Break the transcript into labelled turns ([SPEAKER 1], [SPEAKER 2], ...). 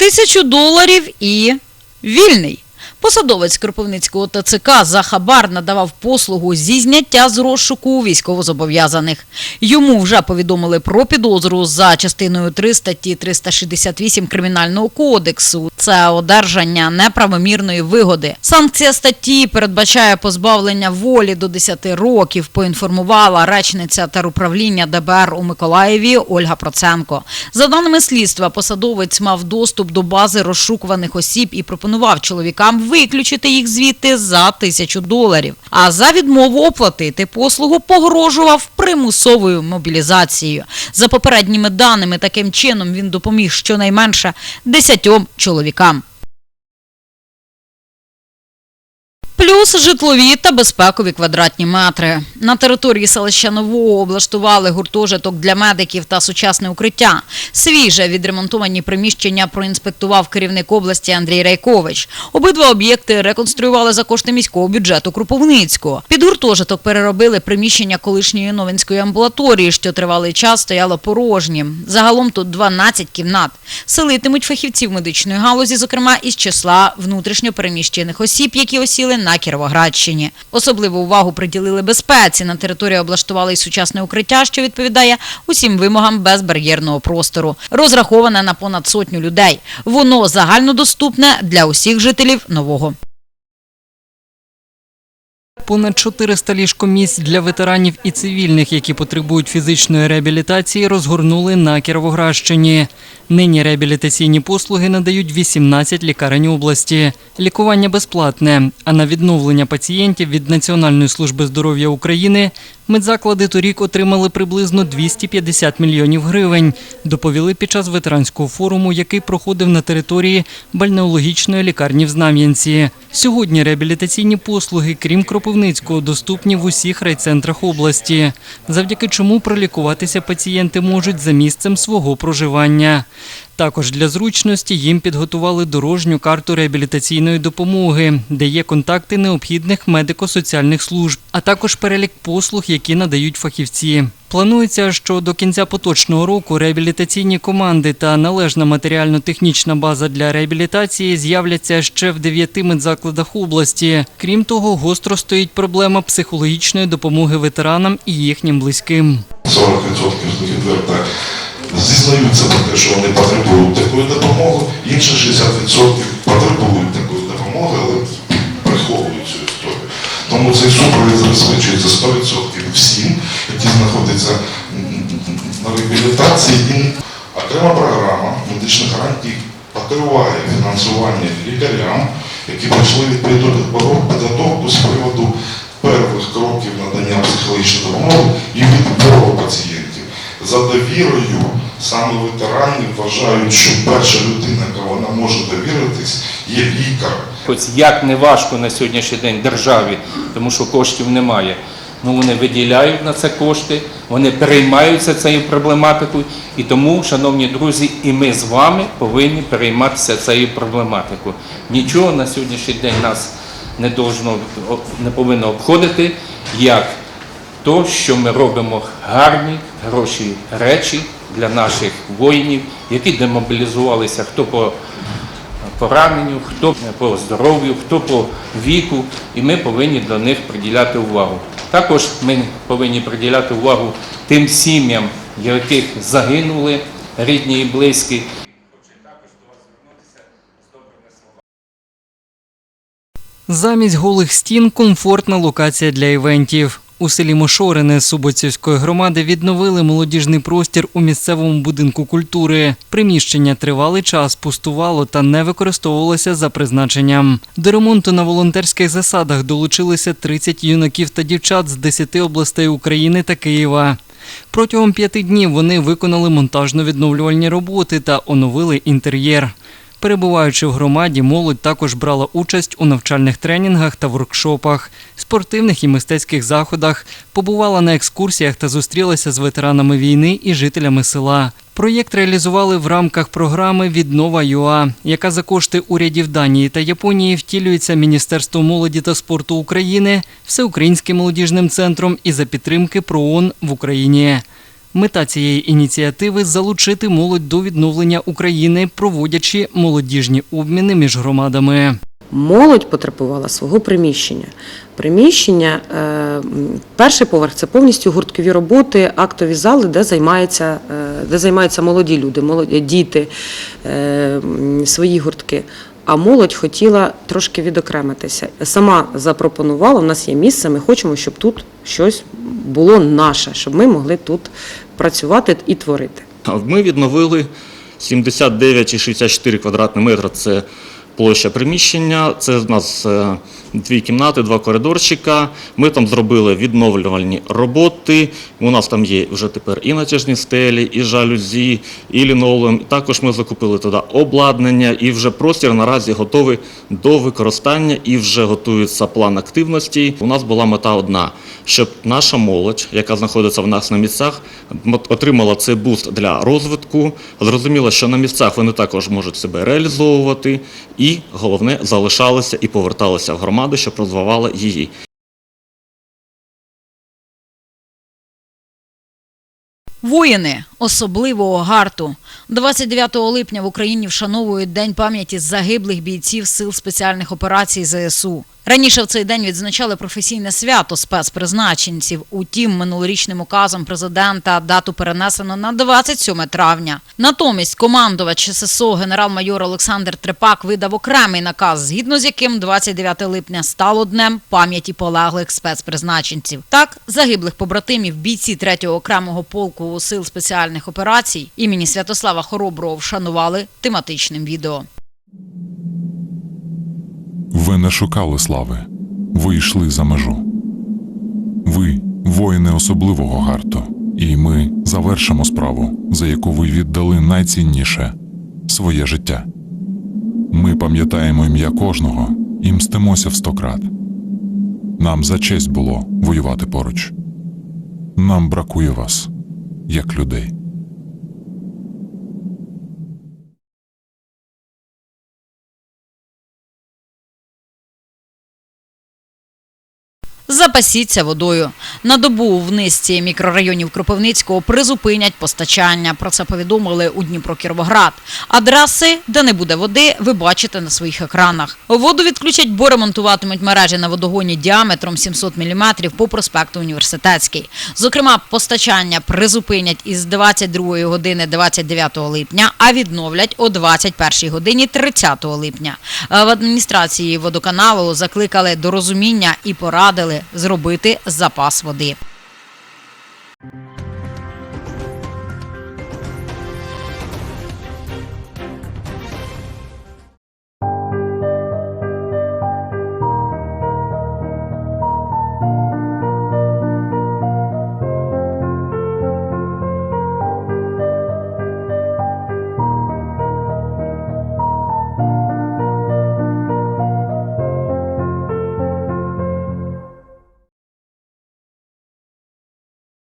[SPEAKER 1] Тисячу доларів і вільний. Посадовець Кропивницького ТЦК за хабар надавав послугу зі зняття з розшуку військовозобов'язаних. Йому вже повідомили про підозру за частиною 3 статті 368 Кримінального кодексу. Це одержання неправомірної вигоди. Санкція статті передбачає позбавлення волі до 10 років, поінформувала речниця теруправління ДБР у Миколаєві Ольга Проценко. За даними слідства, посадовець мав доступ до бази розшукуваних осіб і пропонував чоловікам виключити їх звідти за тисячу доларів. А за відмову оплатити послугу погрожував примусовою мобілізацією. За попередніми даними, таким чином він допоміг щонайменше десятьом чоловікам. Плюс житлові та безпекові квадратні метри. На території селища Нового облаштували гуртожиток для медиків та сучасне укриття. Свіже відремонтовані приміщення проінспектував керівник області Андрій Райкович. Обидва об'єкти реконструювали за кошти міського бюджету Круповницького. Під гуртожиток переробили приміщення колишньої новинської амбулаторії, що тривалий час стояло порожнім. Загалом тут 12 кімнат. Селитимуть фахівців медичної галузі, зокрема із числа внутрішньо переміщених осіб, які осіли на Кіровоградщині. Особливу увагу приділили безпеці. На території облаштували й сучасне укриття, що відповідає усім вимогам безбар'єрного простору. Розраховане на понад сотню людей. Воно загальнодоступне для усіх жителів нового.
[SPEAKER 2] Понад 400 ліжкомісць для ветеранів і цивільних, які потребують фізичної реабілітації, розгорнули на Кіровоградщині. Нині реабілітаційні послуги надають 18 лікарень області. Лікування безплатне, а на відновлення пацієнтів від Національної служби здоров'я України медзаклади торік отримали приблизно 250 мільйонів гривень, доповіли під час ветеранського форуму, який проходив на території бальнеологічної лікарні в Знам'янці. Сьогодні реабілітаційні послуги, крім Кропивницького, доступні в усіх райцентрах області, завдяки чому пролікуватися пацієнти можуть за місцем свого проживання. Також для зручності їм підготували дорожню карту реабілітаційної допомоги, де є контакти необхідних медико-соціальних служб, а також перелік послуг, які надають фахівці. Планується, що до кінця поточного року реабілітаційні команди та належна матеріально-технічна база для реабілітації з'являться ще в дев'яти медзакладах області. Крім того, гостро стоїть проблема психологічної допомоги ветеранам і їхнім близьким.
[SPEAKER 3] 40% відверто зізнаються про те, що вони потребують такої допомоги, інші 60% потребують такої допомоги, але приховують цю історію. Тому цей супровід забезпечується 100% всім, які знаходяться на реабілітації. Окрема програма медичних гарантій покриває фінансування лікарям, які пройшли підготовку з приводу перших кроків надання психологічної допомоги і відбору пацієнтів. За довірою саме ветерані вважають, що перша людина, яка вона може довіритись, є лікар.
[SPEAKER 4] Хоч як не важко на сьогоднішній день державі, тому що коштів немає. Ну вони виділяють на це кошти, вони переймаються цією проблематикою. І тому, шановні друзі, і ми з вами повинні перейматися цією проблематикою. Нічого на сьогоднішній день нас не должно, не повинно обходити, як то, що ми робимо гарні, хороші речі для наших воїнів, які демобілізувалися хто по пораненню, хто по здоров'ю, хто по віку, і ми повинні до них приділяти увагу. Також ми повинні приділяти увагу тим сім'ям, яких загинули рідні і близькі.
[SPEAKER 2] Замість голих стін комфортна локація для івентів. У селі Мошорине Суботівської громади відновили молодіжний простір у місцевому будинку культури. Приміщення тривалий час пустувало та не використовувалося за призначенням. До ремонту на волонтерських засадах долучилися 30 юнаків та дівчат з 10 областей України та Києва. Протягом п'яти днів вони виконали монтажно-відновлювальні роботи та оновили інтер'єр. Перебуваючи в громаді, молодь також брала участь у навчальних тренінгах та воркшопах, спортивних і мистецьких заходах, побувала на екскурсіях та зустрілася з ветеранами війни і жителями села. Проєкт реалізували в рамках програми Віднова ЮА, яка за кошти урядів Данії та Японії втілюється Міністерством молоді та спорту України, Всеукраїнським молодіжним центром і за підтримки ПРООН в Україні. Мета цієї ініціативи залучити молодь до відновлення України, проводячи молодіжні обміни між громадами.
[SPEAKER 5] Молодь потребувала свого приміщення. Приміщення, е, перший поверх це повністю гурткові роботи, актові зали, де займаються, е, де займаються молоді люди, молоді, діти, е, свої гуртки. А молодь хотіла трошки відокремитися. Сама запропонувала, у нас є місце, ми хочемо, щоб тут щось було наше, щоб ми могли тут працювати і творити.
[SPEAKER 6] Ми відновили 79,64 квадратні метри. Це площа приміщення. Це в нас е, дві кімнати, два коридорчика. Ми там зробили відновлювальні роботи. У нас там є вже тепер і натяжні стелі, і жалюзі, і лінолеум. Також ми закупили туди обладнання, і вже простір наразі готовий до використання і вже готується план активності. У нас була мета одна, щоб наша молодь, яка знаходиться в нас на місцях, отримала цей буст для розвитку. Зрозуміло, що на місцях вони також можуть себе реалізовувати, і головне залишалися і поверталися в громаду, щоб розвивали її.
[SPEAKER 1] Воїни особливого гарту 29 липня в Україні вшановують День пам'яті загиблих бійців сил спеціальних операцій ЗСУ. Раніше в цей день відзначали професійне свято спецпризначенців. Утім, минулорічним указом президента дату перенесено на 27 травня. Натомість командувач ССО генерал-майор Олександр Трепак видав окремий наказ, згідно з яким 29 липня стало днем пам'яті полеглих спецпризначенців. Так, загиблих побратимів бійці 3-го окремого полку сил спеціальних операцій імені Святослава Хороброго вшанували тематичним відео.
[SPEAKER 7] Ви не шукали слави, ви йшли за межу. Ви воїни особливого гарту, і ми завершимо справу, за яку ви віддали найцінніше своє життя. Ми пам'ятаємо ім'я кожного і мстимося в сто крат. Нам за честь було воювати поруч. Нам бракує вас, як людей.
[SPEAKER 1] Запасіться водою. На добу в низці мікрорайонів Кропивницького призупинять постачання. Про це повідомили у Дніпро-Кіровоград. Адреси, де не буде води, ви бачите на своїх екранах. Воду відключать, бо ремонтуватимуть мережі на водогоні діаметром 700 мм по проспекту Університетський. Зокрема, постачання призупинять із 22 години 29 липня, а відновлять о 21 годині 30 липня. Е, В адміністрації водоканалу закликали до розуміння і порадили зробити запас води.